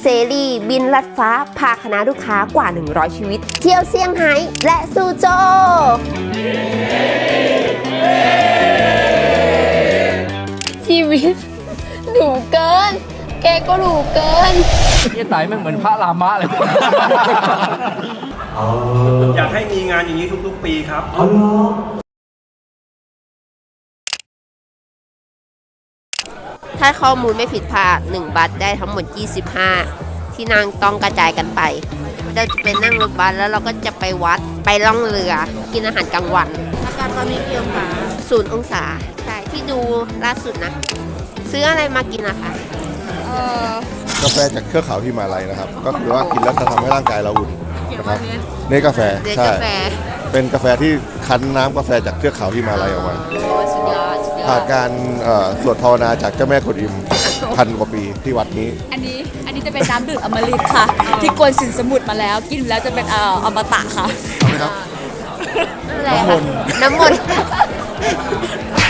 เซรีบินลัดฟ้า พาคณะลูกค้ากว่า 100 ชีวิต เที่ยวเซี่ยงไฮ้และซูโจวชีวิตหรูเกิน แกก็หรูเกินยี่ไตมันเหมือนพระรามะเลย อยากให้มีงานอย่างนี้ทุกๆ ปีครับ ถ้าข้อมูลไม่ผิดพลาด1บัตรได้ทั้งหมด 25 ที่นั่งต้องกระจายกันไปเราจะเป็นนั่งรถบัสแล้วเราก็จะไปวัดไปล่องเรือ กินอาหารกลางวันอาการตอนนี้กี่องศาศูนย์องศาใช่ที่ดูล่าสุดนะ ซื้ออะไรมากินอะคะกาแฟจากเครือเขาฮิมาลัยนะครับ ก็คือว่ากินแล้วจะทำให้ร่างกายเราอุ่นนะครับเนสกาแฟเนสใช่กาแฟเป็นกาแฟที่คั้นน้ำกาแฟจากเครือเขาฮิมาลัยออกมาโอ้สุดยอดสุดยอ ผ่านดการเอ่อสวดภาวนาจากเจ้าแม่กวนอิมพันกว่าปีที่วัดนี้ อันนี้อันนี้จะเป็นน้ำดื่มอมฤตค่ะ ที่กวนสินสมุทรมาแล้ว กินแล้วจะเป็นเอ่ออมตะค่ะนะครับอะไรน้ำมคะนต์ น้ำมนต์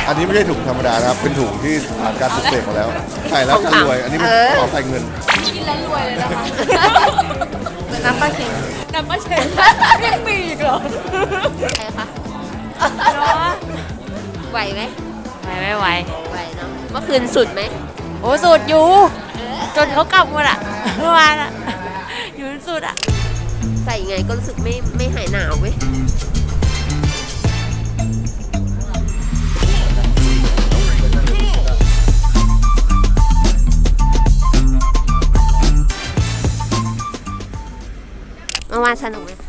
อันนี้ไม่ใช่ถุงธรรมดานะครับ เป็นถุงที่ผ่านการปลุกเสกมาแล้ว ใส่แล้วจะรวย อันนี้มันขอใส่เงิน กินแล้วรวยเลยนะคะ น้ำปลาเค็มน้ำปลาเชนยังมีอีกเหรอใครคะเนาะไหวไหม ไหวไม่ไหวไหวเนาะเมื่อคืนสุดไหมโอ้สุดอยู่ จนเขากลับหมดอะเมื่อวานอะอยู่สุดอะ ใส่ไงก็รู้สึกไม่ไม่หายหนาวเว้ยเมื่อวานสนุกไหมอ๋อ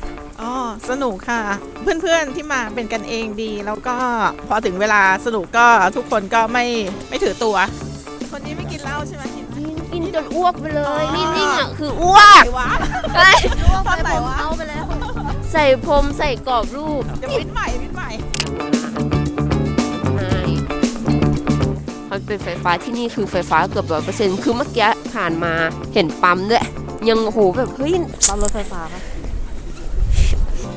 สนุกค่ะ เพื่อนๆที่มาเป็นกันเองดี แล้วก็พอถึงเวลาสนุกก็ทุกคนก็ไม่ไม่ถือตัว คนนี้ไม่กินเหล้าใช่ไหมกินไหมกินกินจนอ้วกไปเลยอ๋อนิ่งๆอะคืออ้วกไหนวะใช่อ้วกตอนไหนวะเอาไปแล้ว ใส่พรมใส่กรอบรูปเดี๋ยวมิดใหม่มิดใหม่ใช่มันเป็นไฟฟ้าที่นี่คือไฟฟ้าเกือบร้อยเปอร์เซ็นต์คือเมื่อกี้ผ่านมาเห็นปั๊มด้วย ยังโอ้โหแบบเฮ้ยปั๊มรถไฟฟ้าปะ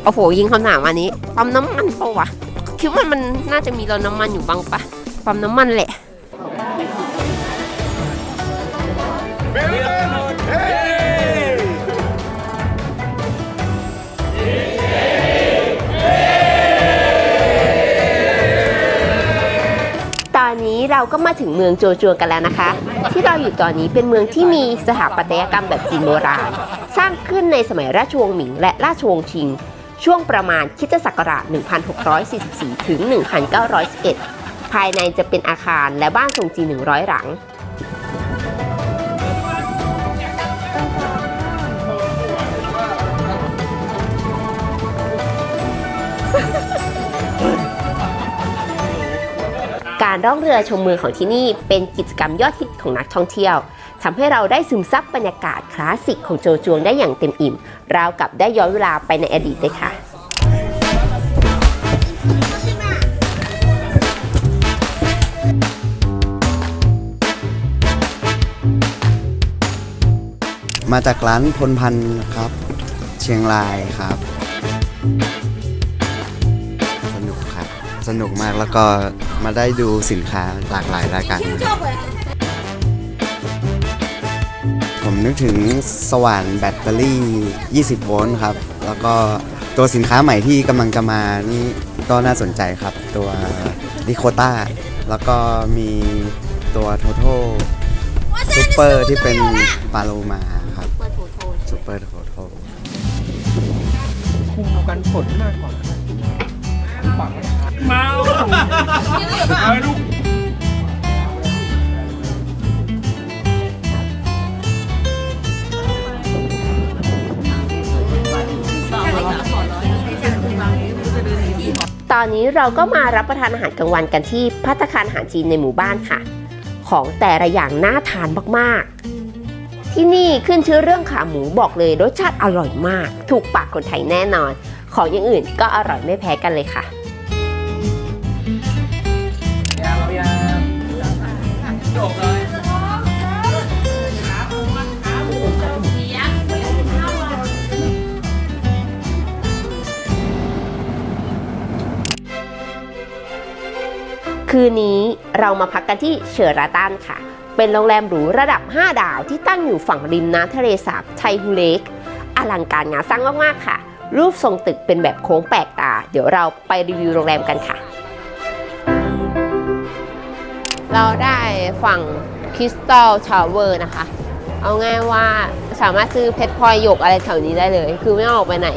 โอ้โหยิงคำถามอันนี้ปั๊มน้ำมันปะวะคิดว่ามันน่าจะมีเราน้ำมันอยู่บ้างปะปั๊มน้ำมันแหละตอนนี้เราก็มาถึงเมืองโจโจวกันแล้วนะคะ ที่เราอยู่ตอนนี้เป็นเมืองที่มีสถาปัตยกรรมแบบจีนโบราณ สร้างขึ้นในสมัยราชวงศ์หมิงและราชวงศ์ชิง ช่วงประมาณคริสตศักราช 1644 ถึง 1911 ภายในจะเป็นอาคารและบ้านทรงจีน100 หลัง การร่องเรือชมเมืองของที่นี่เป็นกิจกรรมยอดฮิตของนักท่องเที่ยว ทำให้เราได้ซึมซับบรรยากาศคลาสสิกของโจจวงได้อย่างเต็มอิ่ม ราวกับได้ย้อนเวลาไปในอดีตเลยค่ะมาจากร้านพลพันธ์ครับ เชียงรายครับ สนุกครับ สนุกมากแล้วก็มาได้ดูสินค้าหลากหลายรายการ นึกถึงสว่านแบตเตอรี่ 20 โวลต์ครับ แล้วก็ตัวสินค้าใหม่ที่กำลังจะมานี่ก็น่าสนใจครับ ตัวดิโคต้าแล้วก็มีตัวโทโทซูเปอร์ที่เป็นปาโลมาครับซูเปอร์โทโทคุมกันฝนมากกว่าเมาเอา ตอนนี้เราก็มารับประทานอาหารกลางวันกันที่พัตคารอาหารจีนในหมู่บ้านค่ะ ของแต่ละอย่างน่าทานมากๆ ที่นี่ขึ้นชื่อเรื่องขาหมูบอกเลยรสชาติอร่อยมาก ถูกปากคนไทยแน่นอน ของอย่างอื่นก็อร่อยไม่แพ้กันเลยค่ะ คืนนี้เรามาพักกันที่เชอราตันค่ะ เป็นโรงแรมหรูระดับ 5 ดาวที่ตั้งอยู่ฝั่งริมน้ำทะเลสาบไชฮูเลกอลังการงานสร้างมาก ๆ ค่ะ รูปทรงตึกเป็นแบบโค้งแปลกตา เดี๋ยวเราไปรีวิวโรงแรมกันค่ะ เราได้ฝั่งคริสตัลทาวเวอร์นะคะ เอาง่ายว่าสามารถซื้อเพชรพลอยหยกอะไรแถวนี้ได้เลย คือไม่ต้องออกไปไหน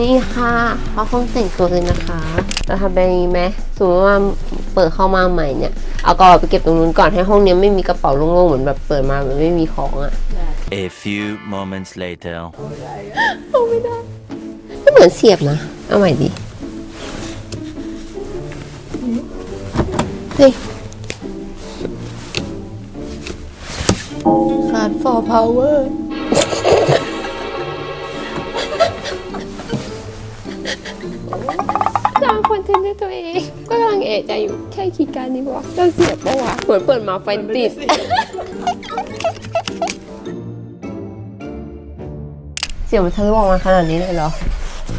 นี่ค่ะเขาห้องแต่งตัวเลยนะคะเราทำแบบนี้ไหมสมมติว่าเปิดเข้ามาใหม่เนี่ย เอากระเป๋าไปเก็บตรงนู้นก่อนให้ห้องเนี้ยไม่มีกระเป๋าโล่งๆเหมือนแบบเปิดมาแบบไม่มีของอะ A few moments later. ไม่เหมือนเสียบนะ เอาใหม่ดิเฮ้ยขาด for power คอนเทนต์ให้ตัวเอง ก็กำลังเอะใจอยู่แค่คีย์การดนี้วะเราเสียบปะวะเหมือนเปิดมาไฟติด เสียงมันทะลุออกมาขนาดนี้เลยเหรอ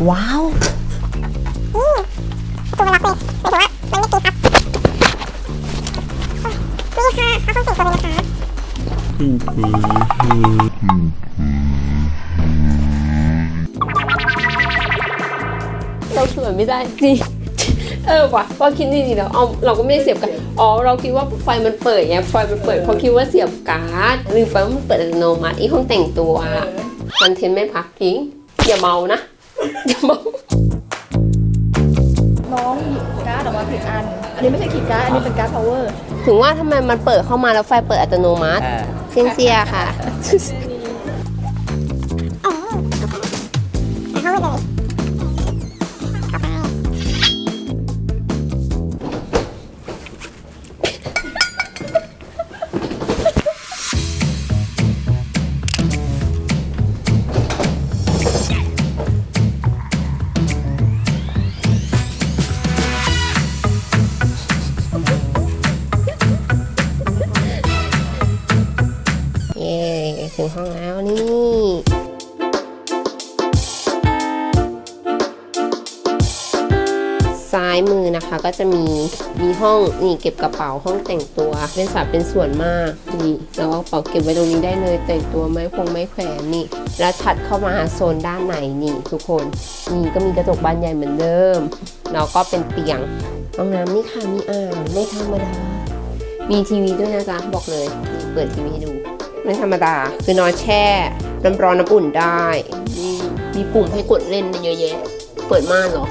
ว้าวเราสวยไม่ได้จริง เออว่ะพอคิดดีๆแล้วเอาเราก็ไม่ได้เสียบกันอ๋อเราคิดว่าไฟมันเปิดไงไฟมันเปิดเขาคิดว่าเสียบการ์ดลืมไปว่ามันเปิดอัตโนมัติอีห้องแต่งตัวคอนเทนต์ไม่พักทิ้งอย่าเมานะอย่าเมาน้องหยิบการ์ดออกมาผิดอัน อันนี้ไม่ใช่ขีดการ์ดอันนี้เป็นการ์ด power ถึงว่าทำไมมันเปิดเข้ามาแล้วไฟเปิดอัตโนมัติเซียนเซียค่ะ มีห้องนี่เก็บกระเป๋าห้องแต่งตัว เป็นสัดเป็นส่วนมากนี่แล้วก็กระเป๋าเก็บไว้ตรงนี้ได้เลย แต่งตัวไม้พงไม้แขวนนี่ แล้วถัดเข้ามาโซนด้านในนี่ทุกคนนี่ก็มีกระจกบานใหญ่เหมือนเดิมแล้วก็เป็นเตียงห้องน้ำนี่ค่ะมีอ่างไม่ธรรมดา มีทีวีด้วยนะจ๊ะบอกเลย เปิดทีวีให้ดูไม่ธรรมดา คือนอนแช่น้ำร้อนน้ำอุ่นได้ มีมีปุ่มให้กดเล่นเยอะแยะ เปิดม่านเหรอ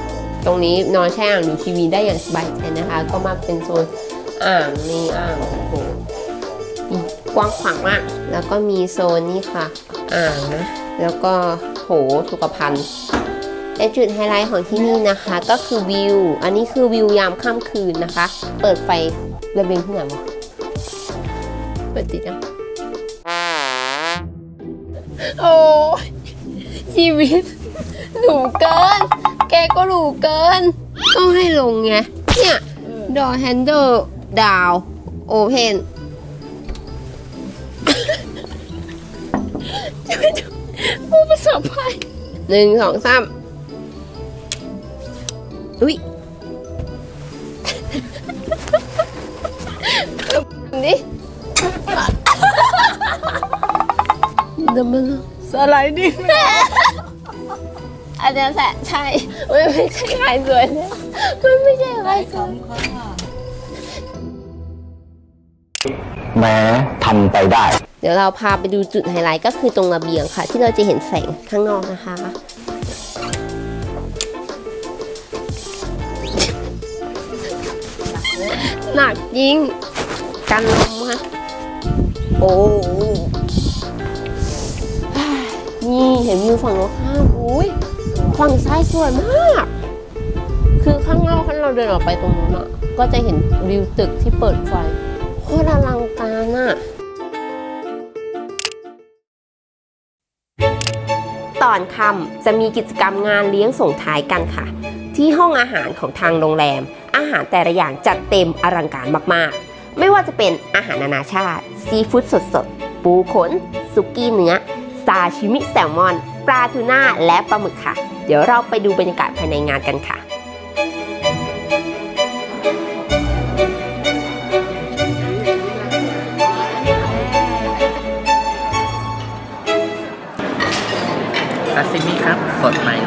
ตรงนี้นอนแช่อ่างดูทีวีได้อย่างสบายใจนะคะ ก็มาเป็นโซนอ่างนี่อ่างโอ้โหกว้างขวางมาก แล้วก็มีโซนนี่ค่ะ อ่างนะ แล้วก็โถสุขภัณฑ์และจุดไฮไลท์ของที่นี่นะคะ ก็คือวิว อันนี้คือวิวยามค่ำคืนนะคะ เปิดไฟระเบียงที่ไหนวะเปิดติดยังโอ้ชีวิตหรูเกิน แกก็หรูเกิน ต้องให้ลงไง เนี่ยดอแฮนเดิลดาวโอเพนผู้ประสบภัยหนึ่งสองสามอุ้ยนี่เดี๋ยวมันสไลด์ดิ้ง อาจารย์แสะใช่มันไม่ใช่ขายสวยเนี่ยมันไม่ใช่ขายสวยแม้ทำไปได้ เดี๋ยวเราพาไปดูจุดไฮไลท์ก็คือตรงระเบียงค่ะ ที่เราจะเห็นแสงข้างนอกนะคะ หนักยิงกันลมค่ะโอ้นี่เห็นวิวฝั่งโน้นข้ามอุ้ย ฝั่งซ้ายสวยมาก คือข้างนอกถ้าเราเดินออกไปตรงนู้นอะ ก็จะเห็นวิวตึกที่เปิดไฟโคตรอลังการอะ ตอนค่ำจะมีกิจกรรมงานเลี้ยงส่งท้ายกันค่ะ ที่ห้องอาหารของทางโรงแรม อาหารแต่ละอย่างจัดเต็มอลังการมากๆ ไม่ว่าจะเป็นอาหารนานาชาติ ซีฟู้ดสดๆ ปูขนซุกี้เนื้อซาชิมิแซลมอน ปลาทูน่าและปลาหมึกค่ะ เดี๋ยวเราไปดูบรรยากาศภายในงานกันค่ะซาซิมิครับ สดใหม่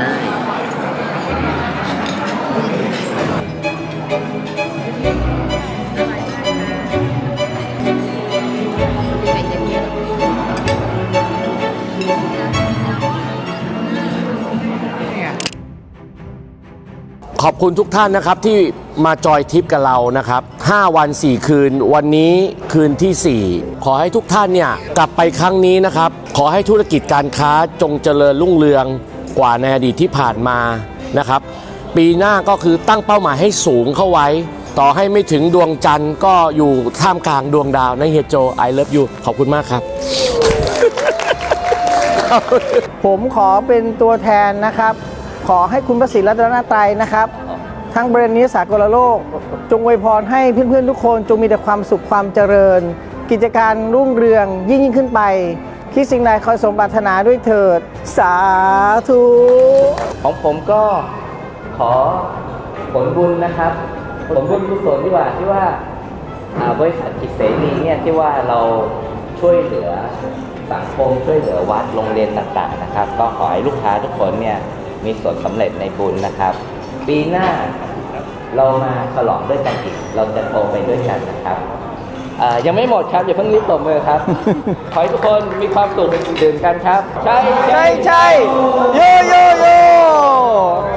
ขอบคุณทุกท่านนะครับที่มาจอยทริปกับเรานะครับ 5 วัน 4 คืน วันนี้คืนที่ 4 ขอให้ทุกท่านเนี่ยกลับไปครั้งนี้นะครับ ขอให้ธุรกิจการค้าจงเจริญรุ่งเรืองกว่าในอดีตที่ผ่านมานะครับ ปีหน้าก็คือตั้งเป้าหมายให้สูงเข้าไว้ ต่อให้ไม่ถึงดวงจันทร์ก็อยู่ท่ามกลางดวงดาวนะเฮียโจ I love you ขอบคุณมากครับ ผมขอเป็นตัวแทนนะครับ ขอให้คุณพระศรีรัตนตรัยนะครับ ทั้งบรนด์นี้สากลโลก จงอวยพรให้เพื่อนๆทุกคนจงมีแต่ความสุขความเจริญ กิจการรุ่งเรืองยิ่งยิ่งขึ้นไปคิดสิ่งใดคอยสมปรารถนาด้วยเถิด สาธุ ของผมก็ขอผลบุญนะครับ ผลบุญกุศลที่ว่าที่ว่าอ่าบริษัทกิจเสรีเนี่ยที่ว่าเราช่วยเหลือสังคมช่วยเหลือวัดโรงเรียนต่างๆนะครับ ก็ขอให้ลูกค้าทุกคนเนี่ย มีส่วนสำเร็จในบุญนะครับ ปีหน้าเรามาฉลองด้วยกันอีก เราจะโตไปด้วยกันนะครับอ่ายังไม่หมดครับ อย่าเพิ่งรีบตบมือครับ ขอให้ทุกคนมีความสุขดื่มกันครับ ใช่ใช่ใช่โยโยโย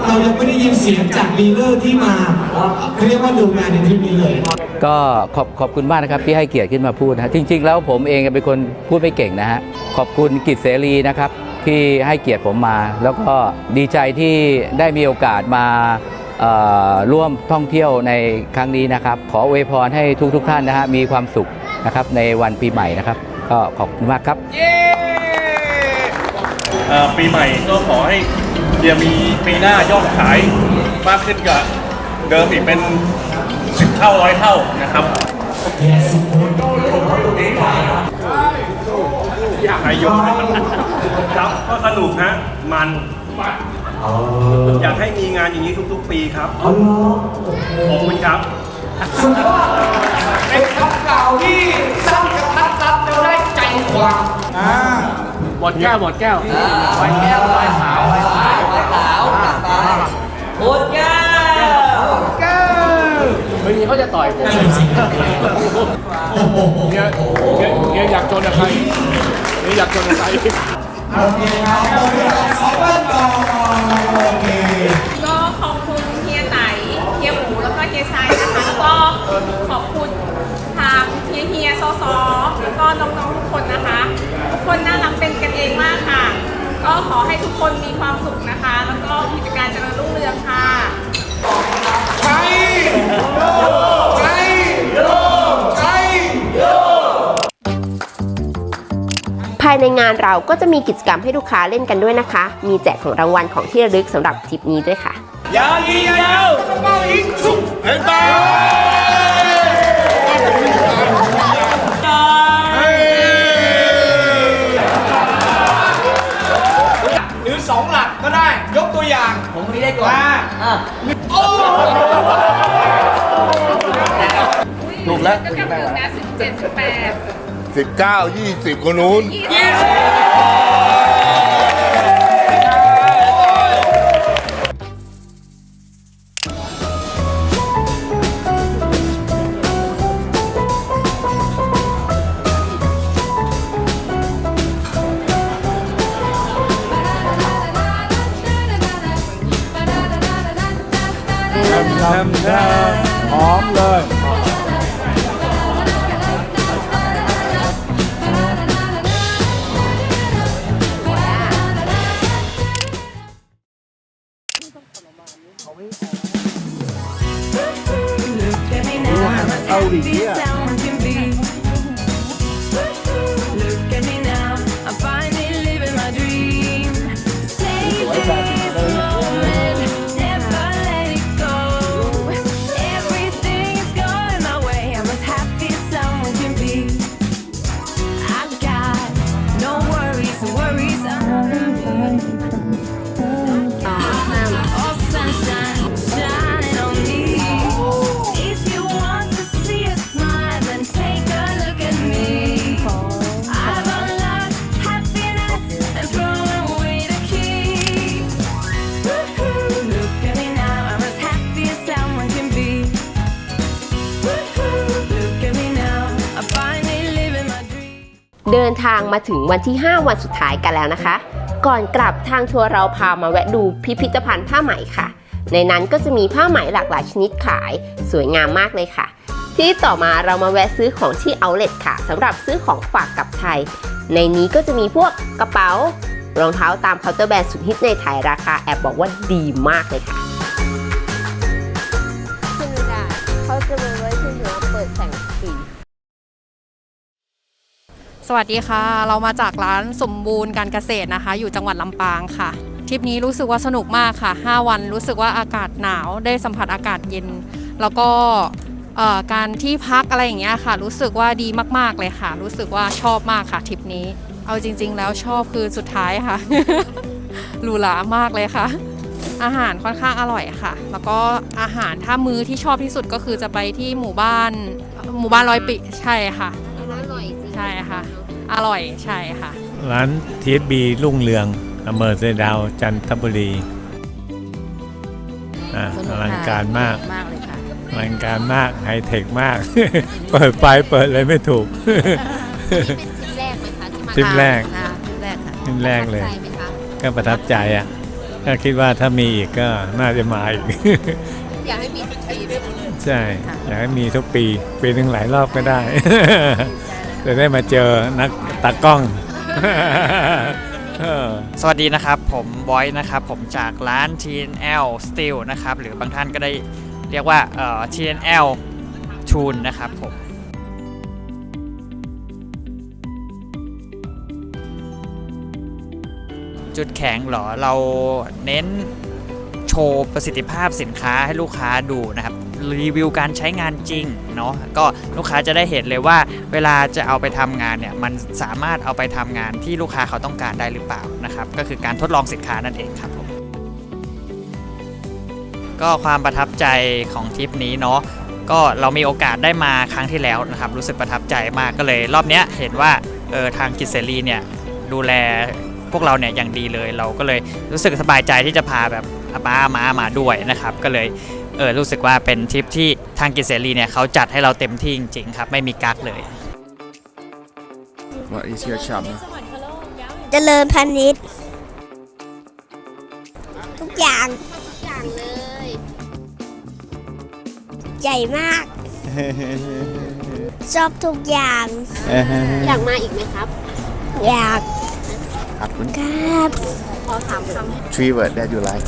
เรายังไม่ได้ยินเสียงจากลีเลอร์ที่มาเขาเรียกว่าดูงานในทริปนี้เลย ก็ขอบขอบคุณมากนะครับที่ให้เกียรติขึ้นมาพูดนะฮะจริง ๆ แล้วผมเองเป็นคนพูดไม่เก่งนะฮะขอบคุณกิจเสรีนะครับ ที่ให้เกียรติผมมา แล้วก็ดีใจที่ได้มีโอกาสมาร่วมท่องเที่ยวในครั้งนี้นะครับ ขออวยพรให้ทุกๆท่านนะฮะมีความสุขนะครับในวันปีใหม่นะครับ ก็ขอบคุณมากครับ ปีใหม่ก็ขอให้เดียมีปีหน้ายอดขายมากขึ้นกว่าเดิมอีกเป็นสิบเท่าร้อยเท่านะครับ อยากให้ยกครับก็สนุกนะ มันอยากให้มีงานอย่างนี้ทุกๆ ปีครับขอบคุณครับเป็นคำกล่าวที่สร้างกระทัดรัดแล้วได้ใจความหมดแก้วหมดแก้วไว้แก้วไว้ขาวไว้ขาวไว้ขาวหมดแก้วไม่มีเขาจะต่อยผมเฮียเฮียเฮียอยากจนกับใคร เฮียอยากจนกับใครโอเคครับโอเคขอบ้านต่อโอเคก็ขอบคุณเฮียไตเฮียหมูแล้วก็เฮียชัยนะคะแล้วก็ขอบคุณทางเฮียเฮียซอซอแล้วก็น้องๆทุกคนนะคะทุกคนน่ารักเป็นกันเองมากค่ะ ก็ขอให้ทุกคนมีความสุขนะคะ แล้วก็กิจการเจริญรุ่งเรืองค่ะใช่ายในงานเราก็จะมีกิจกรรมให้ลูกค้าเล่นกันด้วยนะคะ มีแจกของรางวัลของที่ระลึกสำหรับทริปนี้ด้วยค่ะยาวยิงยาวเป้ายิงสุกเห็นตาหรือสองหลักก็ได้ ยกตัวอย่าง ผมไม่ได้ก่อนอะโอ้ถูกแล้วก็กำลังนะสิบเจ็ดสิบแปด สิบเก้ายี่สิบคนนู้นหอมเลย เอาดิเนี่ย Look ดินทางมาถึงวันที่ 5 วันสุดท้ายกันแล้วนะคะ ก่อนกลับทางทัวร์เราพามาแวะดูพิพิธภัณฑ์ผ้าไหมค่ะ ในนั้นก็จะมีผ้าไหมหลากหลายชนิดขาย สวยงามมากเลยค่ะ ที่ต่อมาเรามาแวะซื้อของที่เอาเล t ค่ะสำหรับซื้อของฝากกลับไทย ในนี้ก็จะมีพวกกระเป๋ารองเท้าตามเคาน์เตอร์แบรนด์สุดฮิตในไทยราคาแอบบอกว่าดีมากเลยค่ะคุณดาเขาจะมาไว้ที่หัวเปิดแสงสี สวัสดีค่ะ เรามาจากร้านสมบูรณ์การเกษตรนะคะ อยู่จังหวัดลำปางค่ะทริปนี้รู้สึกว่าสนุกมากค่ะ 5 วันรู้สึกว่าอากาศหนาวได้สัมผัสอากาศเย็น แล้วก็การที่พักอะไรอย่างเงี้ยค่ะ รู้สึกว่าดีมาก ๆ เลยค่ะ รู้สึกว่าชอบมากค่ะทริปนี้ เอาจริง ๆ แล้วชอบคือสุดท้ายค่ะหรูหรามากเลยค่ะ อาหารค่อนข้างอร่อยค่ะ แล้วก็อาหารถ้ามื้อที่ชอบที่สุดก็คือจะไปที่หมู่บ้านหมู่บ้านร้อยปีใช่ค่ะ ใช่ค่ะ อร่อยใช่ค่ะ ร้านทีบีรุ่งเรืองอำเภอเสดาว จันทบุรีอะอลังการมาก มากเลยค่ะ อลังการมากไฮเทคมาก เปิดไฟเปิดเลยไม่ถูก ทริปแรกไหมคะที่มาทริปแรกทริปแรกค่ะทริปแรกเลยประทับใจไหมคะก็ประทับใจอะ ก็คิดว่าถ้ามีอีกก็น่าจะมาอีก อยากให้มีทุกปีด้วย ใช่ อยากให้มีทุกปี ปีหนึ่งหลายรอบก็ได้ จะได้มาเจอนักตากล้อง สวัสดีนะครับ ผมบอยนะครับ ผมจากร้าน TNL Steel นะครับ หรือบางท่านก็ได้เรียกว่าเอ่อ TNL Tune นะครับผมจุดแข็งเหรอเราเน้นโชว์ประสิทธิภาพสินค้าให้ลูกค้าดูนะครับ รีวิวการใช้งานจริงเนาะก็ลูกค้าจะได้เห็นเลยว่า เวลาจะเอาไปทำงานเนี่ยมันสามารถเอาไปทำงานที่ลูกค้าเขาต้องการได้หรือเปล่านะครับก็คือการทดลองสินค้านั่นเองครับผมก็ความประทับใจของทริปนี้เนาะก็เรามีโอกาสได้มาครั้งที่แล้วนะครับ รู้สึกประทับใจมากก็เลย รอบเนี้ยเห็นว่าเออทางกิเสรีเนี่ยดูแลพวกเราเนี่ยอย่างดีเลย เราก็เลยรู้สึกสบายใจที่จะพาแบบอาป้ามามาด้วยนะครับ ก็เลย เออรู้สึกว่าเป็นทริปที่ทางกิจเสรีเนี่ยเขาจัดให้เราเต็มที่จริงๆครับ ไม่มีกักเลย What is your shop เจริญพาณิชย์ทุกอย่างอย่างเลยใหญ่มาก ชอบทุกอย่างอยากมาอีกไหมครับ อยาก ครับคุณครับขอถามคำ three word that you like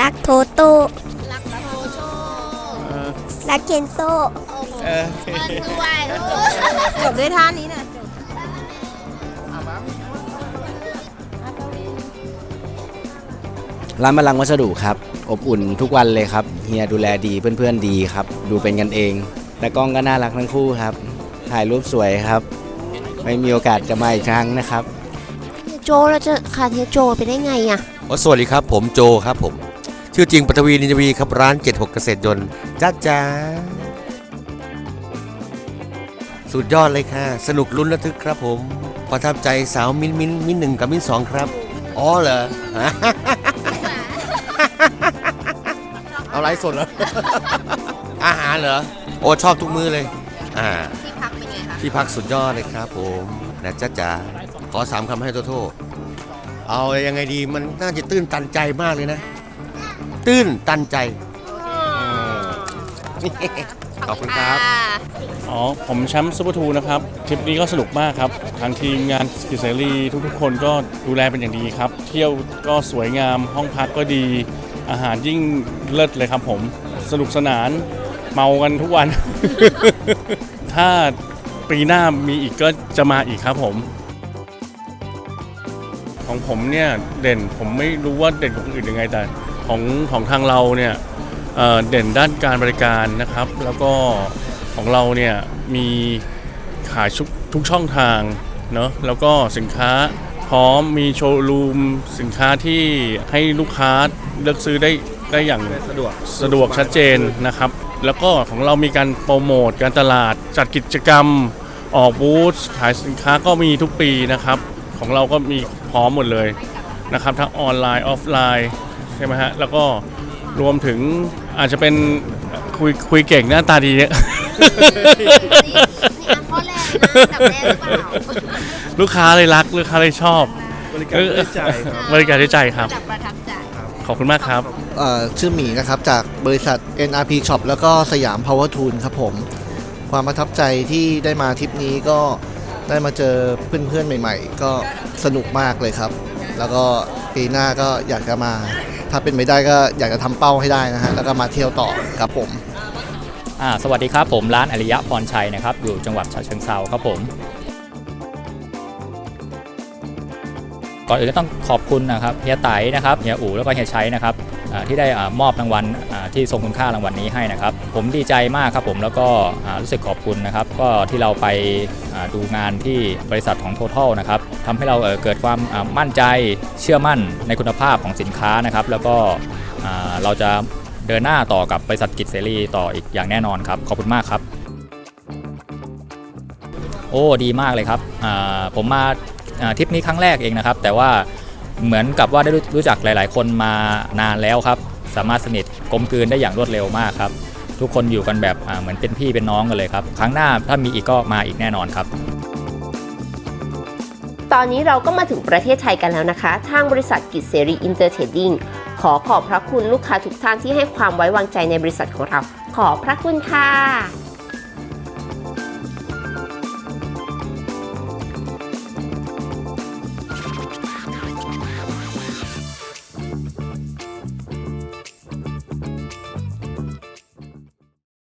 รักโทโต้รักโทโช รักเคนโต้เปิ้ลด้วยลูกจบด้วยท่านี้นะร้านพลังวัสดุครับ อบอุ่นทุกวันเลยครับ เฮียดูแลดีเพื่อนๆดีครับ ดูเป็นกันเองแต่กล้องก็น่ารักทั้งคู่ครับ ถ่ายรูปสวยครับ ไม่มีโอกาสจะมาอีกครั้งนะครับ โจเราจะขาดเฮียโจไปได้ไงอะอ๋อสวัสดีครับ ผมโจครับผม ชื่อจริงปัทวีนินจวีครับร้าน 76 เกษตรยนต์จ้าจ้าสุดยอดเลยค่ะ สนุกลุ้นระทึกครับผม ประทับใจสาวมิ้นมิ้นมิ้นหนึ่งกับมิ้นสองครับ อ๋อเหรอ เอาไลฟ์สดเหรอ อาหารเหรอ โอ้ชอบทุกมื้อเลย อ่า ที่พักเป็นไงคะที่พักสุดยอดเลยครับผมนะจ้าจ๋าขอสามคำให้โทโทษเอายังไงดีมันน่าจะตื้นตันใจมากเลยนะ ตื้นตันใจ ขอบคุณครับ อ๋อ ผมแชมป์ซูเปอร์ทูนะครับ ทริปนี้ก็สนุกมากครับ ทางทีมงานกิจเสรีทุกๆ คนก็ดูแลเป็นอย่างดีครับ เที่ยวก็สวยงาม ห้องพักก็ดี อาหารยิ่งเลิศเลยครับผม สนุกสนาน เมากันทุกวัน ถ้าปีหน้ามีอีกก็จะมาอีกครับผม ของผมเนี่ยเด่นผมไม่รู้ว่าเด่นกว่าคนอื่นยังไงแต่ ของของทางเราเนี่ยเอ่อเด่นด้านการบริการนะครับ แล้วก็ของเราเนี่ยมีขายทุกทุกช่องทางเนาะแล้วก็สินค้าพร้อมมีโชว์รูมสินค้าที่ให้ลูกค้าเลือกซื้อได้ได้อย่างสะดวกสะดวกชัดเจนนะครับ แล้วก็ของเรามีการโปรโมทการตลาดจัดกิจกรรมออกบูธขายสินค้าก็มีทุกปีนะครับ ของเราก็มีพร้อมหมดเลยนะครับ ทั้งออนไลน์ออฟไลน์ใช่ไหมฮะ แล้วก็รวมถึงอาจจะเป็นคุยคุยเก่งหน้าตาดีเนี่ยนี่อะข้อแรกเลยนะอันดับแรกหรือเปล่าลูกค้าเลยรักลูกค้าเลยชอบบริการด้วยใจครับ บริการด้วยใจครับขอบคุณมากครับ เอ่อชื่อหมีนะครับ จากบริษัท NRP Shop แล้วก็สยาม Power Tool ครับผม ความประทับใจที่ได้มาทริปนี้ก็ได้มาเจอเพื่อนๆใหม่ ๆ ก็สนุกมากเลยครับ แล้วก็ปีหน้าก็อยากจะมา ถ้าเป็นไม่ได้ก็อยากจะทำเป้าให้ได้นะฮะแล้วก็มาเที่ยวต่อครับผมอ่าสวัสดีครับผมร้านอริยะพรชัยนะครับ อยู่จังหวัดฉะเชิงเซาครับผมก่อนอื่นก็ต้องขอบคุณนะครับเฮียไตนะครับเฮียอู๋แล้วก็เฮียชัยนะครับที่ได้อ่ามอบรางวัลที่ทรงคุณค่ารางวัลนี้ให้นะครับ ผมดีใจมากครับผมแล้วก็รู้สึกขอบคุณนะครับ ก็ที่เราไปดูงานที่บริษัทของ Total นะครับ ทำให้เราเกิดความมั่นใจเชื่อมั่นในคุณภาพของสินค้านะครับ แล้วก็เราจะเดินหน้าต่อกับบริษัทกิจเสรีต่ออีกอย่างแน่นอนครับ ขอบคุณมากครับ โอ้ดีมากเลยครับผมมาทริปนี้ครั้งแรกเองนะครับ แต่ว่าเหมือนกับว่าได้รู้จักหลาย ๆ คนมานานแล้วครับ สามารถสนิทกลมกลืนได้อย่างรวดเร็วมากครับ ทุกคนอยู่กันแบบเหมือนเป็นพี่เป็นน้องกันเลยครับ ครั้งหน้าถ้ามีอีกก็มาอีกแน่นอนครับ ตอนนี้เราก็มาถึงประเทศไทยกันแล้วนะคะ ทางบริษัทกิจเสรีอินเตอร์เทรดดิ้งขอขอบพระคุณลูกค้าทุกท่านที่ให้ความไว้วางใจในบริษัทของเรา ขอบพระคุณค่ะ